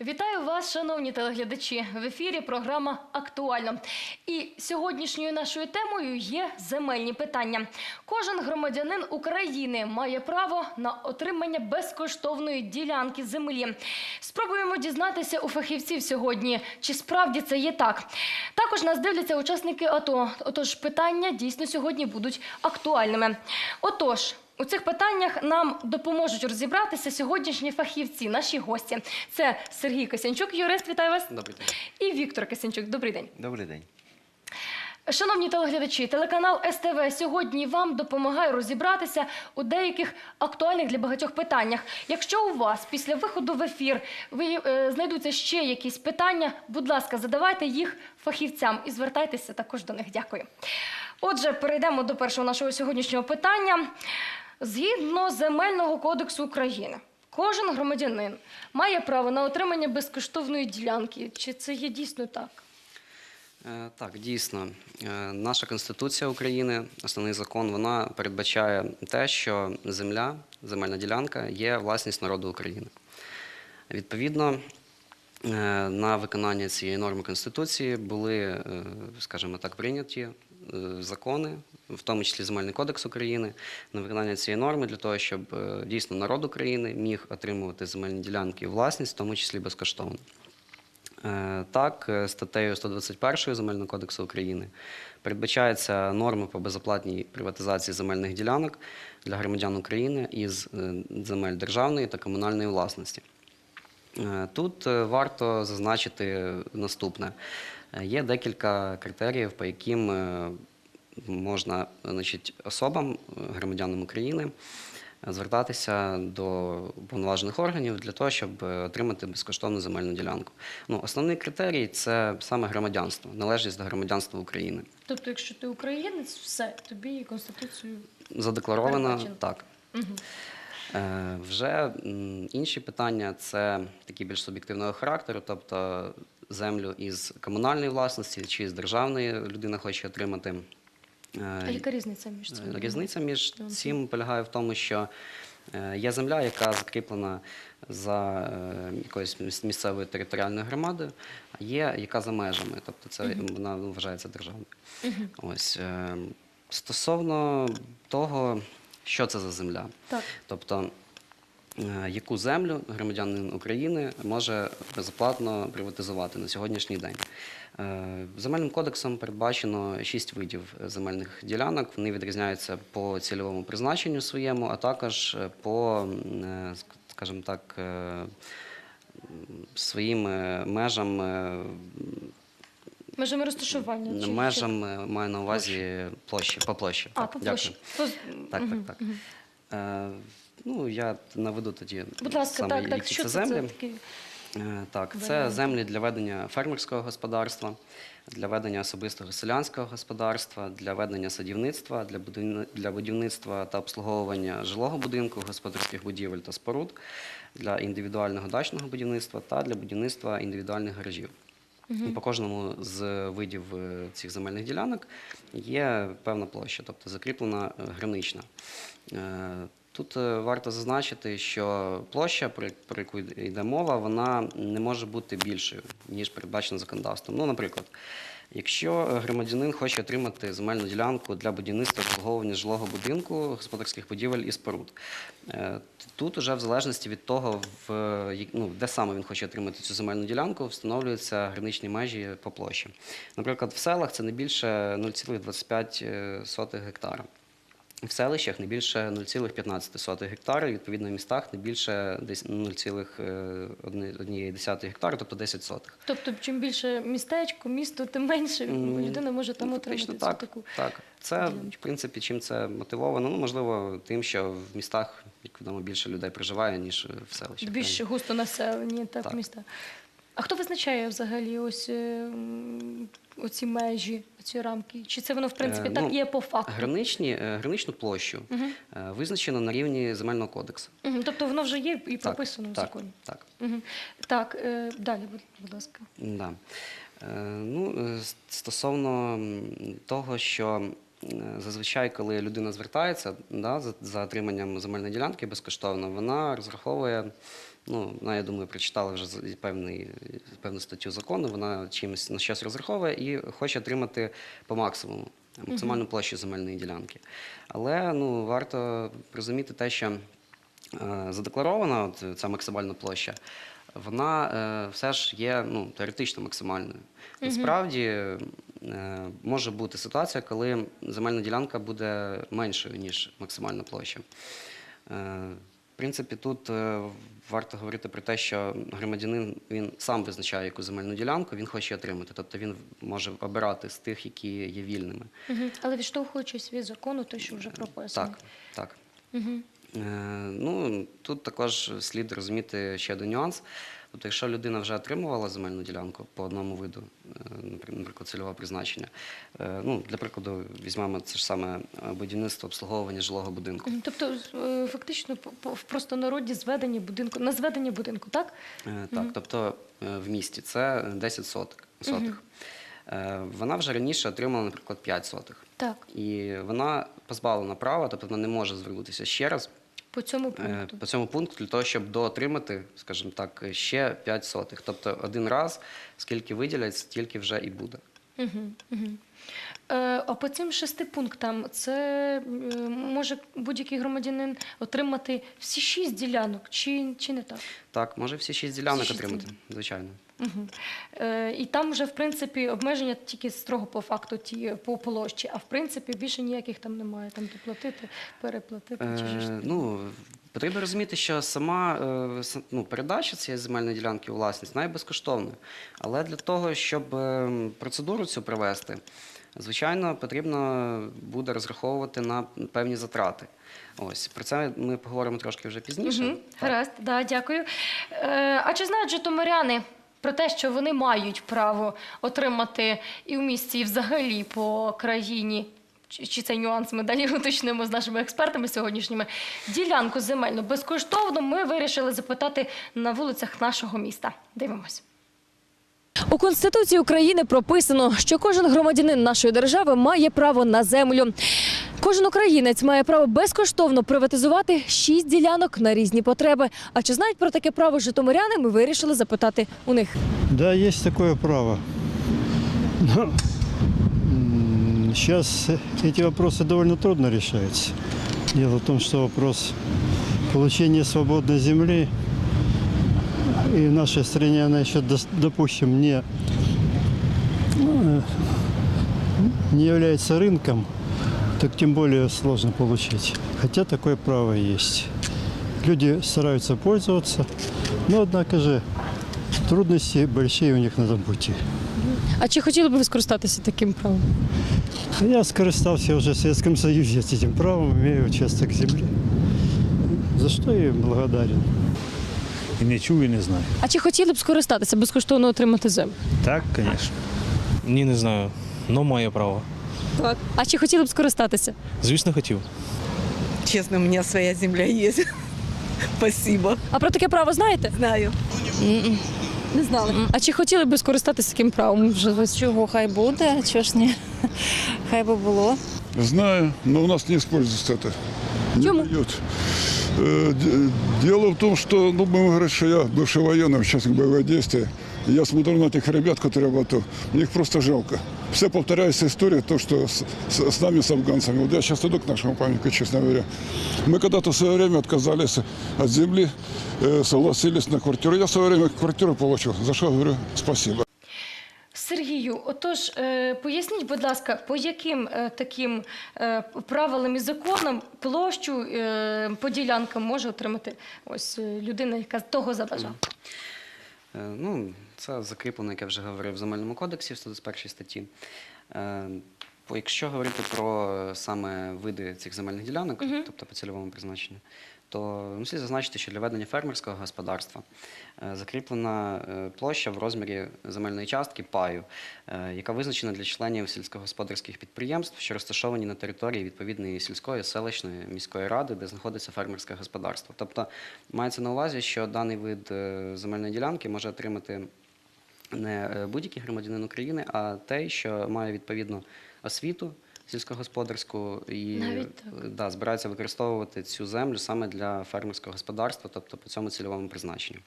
Вітаю вас, шановні телеглядачі. В ефірі програма Актуально. І сьогоднішньою нашою темою є земельні питання. Кожен громадянин України має право на отримання безкоштовної ділянки землі. Спробуємо дізнатися у фахівців сьогодні, чи справді це є так. Також нас дивляться учасники АТО. Отож, питання дійсно сьогодні будуть актуальними. Отож. У цих питаннях нам допоможуть розібратися сьогоднішні фахівці, наші гості. Це Сергій Косянчук, юрист, вітаю вас, Добрий день. і Віктор Косянчук. Добрий день. Добрий день. Шановні телеглядачі, телеканал СТВ сьогодні вам допомагає розібратися у деяких актуальних для багатьох питаннях. Якщо у вас після виходу в ефір ви, е, знайдуться ще якісь питання, будь ласка, задавайте їх фахівцям і звертайтеся також до них. Дякую. Отже, перейдемо до першого нашого сьогоднішнього питання. Згідно земельного кодексу України, кожен громадянин має право на отримання безкоштовної ділянки. Чи це є дійсно так? Е, Так, дійсно, Е, наша Конституція України, основний закон, вона передбачає те, що земля, земельна ділянка є власність народу України. Відповідно, е, на виконання цієї норми Конституції були, скажімо так, прийняті закони, в тому числі Земельний кодекс України, на виконання цієї норми для того, щоб е, дійсно народ України міг отримувати земельні ділянки у власність, в тому числі безкоштовно. Е, Так, е, статтею 121 Земельного кодексу України передбачається норми по безоплатній приватизації земельних ділянок для громадян України із земель державної та комунальної власності. Тут варто зазначити наступне: є декілька критеріїв, по яким можна значить, особам, е, громадянам України, е, звертатися до повноважених органів для того, щоб е, отримати безкоштовну земельну ділянку. Ну, основний критерій це саме громадянство, належність до громадянства України. Тобто, якщо ти українець, все, тобі конституцію. Задекларовано так. Угу. Вже інші питання це такі більш суб'єктивного характеру, тобто землю із комунальної власності чи з державної людина хоче отримати. Е, А яка різниця між цим? Різниця між цим полягає в тому, що е, є земля, яка закріплена за е, якоюсь місцевою територіальною громадою, а є яка за межами, тобто це вона вважається державною. Ось е, стосовно того, що це за земля. Так. Тобто, е, яку землю громадянин України може безоплатно приватизувати на сьогоднішній день. Е, Земельним кодексом передбачено шість видів земельних ділянок. Вони відрізняються по цільовому призначенню своєму, а також е, по, е, скажімо так, е, своїм е, межам, е, Межами розташування. межам е, маю на увазі площі, по площі. А, Так, по дякую. площі. Так, Мгм, так, так. мгм. Е, ну, я наведу тоді Будь ласка, саме, так, які так. Що це це, землі. це таке? Е, Так, це Варіанти. землі для ведення фермерського господарства, для ведення особистого селянського господарства, для ведення садівництва, для будівни- для будівництва та обслуговування жилого будинку, господарських будівель та споруд, для індивідуального дачного будівництва та для будівництва індивідуальних гаражів. І По кожному з видів е, цих земельних ділянок є певна площа, тобто закріплена е, гранична. Е, Тут е, варто зазначити, що площа, про яку йде мова, вона не може бути більшою, ніж передбачено законодавством. Ну, наприклад, якщо е, громадянин хоче отримати земельну ділянку для будівництва обслуговування жилого будинку, господарських будівель і споруд, е, тут уже в залежності від того, в, е, ну, де саме він хоче отримати цю земельну ділянку, встановлюються граничні межі по площі. Наприклад, в селах це не більше 0,25 гектара. В селищах не більше 0,15 гектара, відповідно в містах не більше десь 0,1 гектара, тобто 10 сотих. Тобто, чим більше містечко, місто, тим менше людина може там Ну, отримати цю так, таку. так. Це, в принципі, чим це мотивовано? Ну, можливо, тим, що в містах, як відомо, більше людей проживає, ніж в селищах. Більш густо населені так, Так. міста. А хто визначає взагалі ось е, оці межі, ці рамки? Чи це воно в принципі Е, так ну, є по факту? Граничні, е, граничну площу визначено на рівні земельного кодексу. Тобто воно вже є і прописано в законі. Так. Так, е, далі, будь, ласка. Да. Ну, стосовно того, що зазвичай, коли людина звертається да, за, за отриманням земельної ділянки безкоштовно, вона розраховує Ну, вона, я думаю, прочитала вже певний, певну статтю закону, вона чимось на щось розраховує і хоче отримати по максимуму максимальну площу земельної ділянки. Але ну, варто розуміти те, що е, задекларована от, ця максимальна площа, вона е, все ж є ну, теоретично максимальною. Насправді е, може бути ситуація, коли земельна ділянка буде меншою, ніж максимальна площа. Е, В принципі, тут е, варто говорити про те, що громадянин він сам визначає яку земельну ділянку він хоче отримати. Тобто він може обирати з тих, які є вільними. Угу. Але відштовхуючись від закону, той, що вже прописано. Так, так. Угу. Ну, тут також слід розуміти ще один нюанс. Тобто, якщо людина вже отримувала земельну ділянку по одному виду, е, наприклад, цільового призначення, е, ну, для прикладу, візьмемо це ж саме е, будівництво обслуговування жилого будинку. Тобто, е, фактично, в простонароді зведення будинку, на зведення будинку, так? Так, тобто е, в місті це 10 соток, сотих. Е, Вона вже раніше отримала, наприклад, 5 сотих. Так, І вона позбавлена права, тобто вона не може звернутися ще раз по цьому Е, пункту. По цьому пункту для того, щоб доотримати, скажімо так, ще 5 сотих. Тобто один раз, скільки виділять, стільки вже і буде. Угу, угу. Е, а по цим шести пунктам це е, може будь-який громадянин отримати всі шість ділянок, чи, чи не так? Так, може всі 6 ділянок шість отримати, ділянок. звичайно. Угу. Е, і там вже, в принципі, обмеження тільки строго по факту ті по площі, а в принципі більше ніяких там немає. Там доплатити, переплатити чи ж. Е, ну, потрібно розуміти, що сама е, ну, передача цієї земельної ділянки у власність вона є безкоштовною. Але для того, щоб е, процедуру цю провести, звичайно, потрібно буде розраховувати на певні затрати. Ось про це ми поговоримо трошки вже пізніше. Угу. Так. Гаразд, да, дякую. Е, а чи знають житомиряни про те, що вони мають право отримати і в місті, і взагалі по країні? Чи, цей нюанс ми далі уточнимо з нашими експертами сьогоднішніми? Ділянку земельну безкоштовно ми вирішили запитати на вулицях нашого міста. Дивимось. У Конституції України прописано, що кожен громадянин нашої держави має право на землю. Кожен українець має право безкоштовно приватизувати шість ділянок на різні потреби. А чи знають про таке право житомиряни? Ми вирішили запитати у них. Да, есть такое право. Сейчас эти вопросы довольно трудно решаются. Дело в том, что вопрос получения свободной земли и в нашей стране она еще, допустим, не, э, не является рынком, так тем более сложно получить. Хотя такое право есть. Люди стараются пользоваться, но однако же трудности большие у них на пути. А чи хотіли б ви скористатися таким правом? Я скористался уже в Советском Союзе этим правом, имею участок земли. За что я им благодарен. І не чув, і не знаю. А чи хотіли б скористатися безкоштовно отримати землю? Так, звісно. Ні, не знаю. Ну, моє право. Так. А чи хотіли б скористатися? Звісно, хотів. Честно, у меня своя земля есть. Спасибо. А про таке право знаєте? Знаю. Не знали. А чи хотіли б скористатися таким правом? Вже ви Чого хай буде, чого ж ні? Хай би було. Знаю, но у нас не используется это. Не Почему? дают. Э, де- Дело в том, что, ну, будем говорить, что я бывший военный, участник боевых действий. И Я смотрю на этих ребят, которые в АТО. Мне их просто жалко. Все повторяется история, то, что с, с- с нами, с афганцами. Вот я сейчас иду к нашему памятнику, честно говоря. Мы когда-то в свое время отказались от земли, э, согласились на квартиру. Я в свое время квартиру получил, за что говорю спасибо. Сергію, отож, е, поясніть, будь ласка, по яким е, таким е, правилам і законам площу е, по ділянкам може отримати ось е, людина, яка того забажала? Е, Ну, це закріплено, як я вже говорив, в земельному кодексі в 121 статті. Е, Якщо говорити про е, саме види цих земельних ділянок, тобто по цільовому призначенню, то ну, слід зазначити, що для ведення фермерського господарства е, закріплена е, площа в розмірі земельної частки паю, е, яка визначена для членів сільськогосподарських підприємств, що розташовані на території відповідної сільської, селищної, міської ради, де знаходиться фермерське господарство. Тобто мається на увазі, що даний вид земельної ділянки може отримати не будь-який громадянин України, а той, що має відповідну освіту, сільськогосподарську і е, да, збираються використовувати цю землю саме для фермерського господарства, тобто по цьому цільовому призначенню.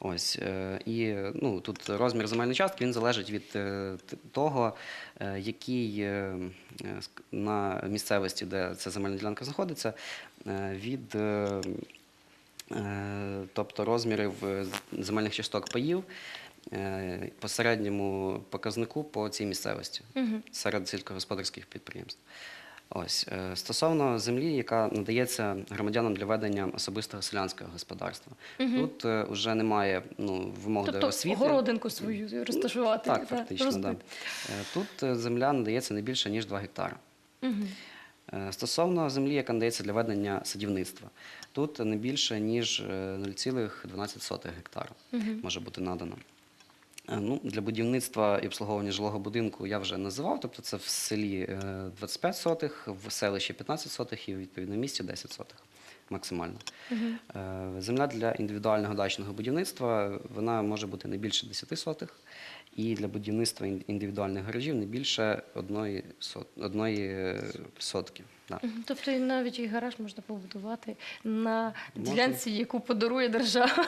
Ось е, і ну тут розмір земельної частки він залежить від е, того, який на місцевості, де ця земельна ділянка знаходиться, від тобто розмірів земельних часток паїв по середньому показнику по цій місцевості Мгм. серед сільськогосподарських підприємств. Ось е, стосовно землі, яка надається громадянам для ведення особистого селянського господарства. Тут е, вже немає ну, вимог до Тобто освіти. городинку свою розташувати. Так, та, фактично, да. розбити. Е, Тут е, земля надається не більше, ніж 2 гектари. Е, Стосовно землі, яка надається для ведення садівництва, тут не більше, ніж е, 0,12 гектара Мгм. може бути надано. Е, Ну, для будівництва і обслуговування жилого будинку я вже називав, тобто це в селі е, 25 сотих, в селищі 15 сотих і в місті 10 сотих максимально. Е, Земля для індивідуального дачного будівництва вона може бути не більше 10 сотих, і для будівництва індивідуальних гаражів не більше одної, сот, одної е, сотки. Да. Тобто навіть і гараж можна побудувати на ділянці, яку подарує держава.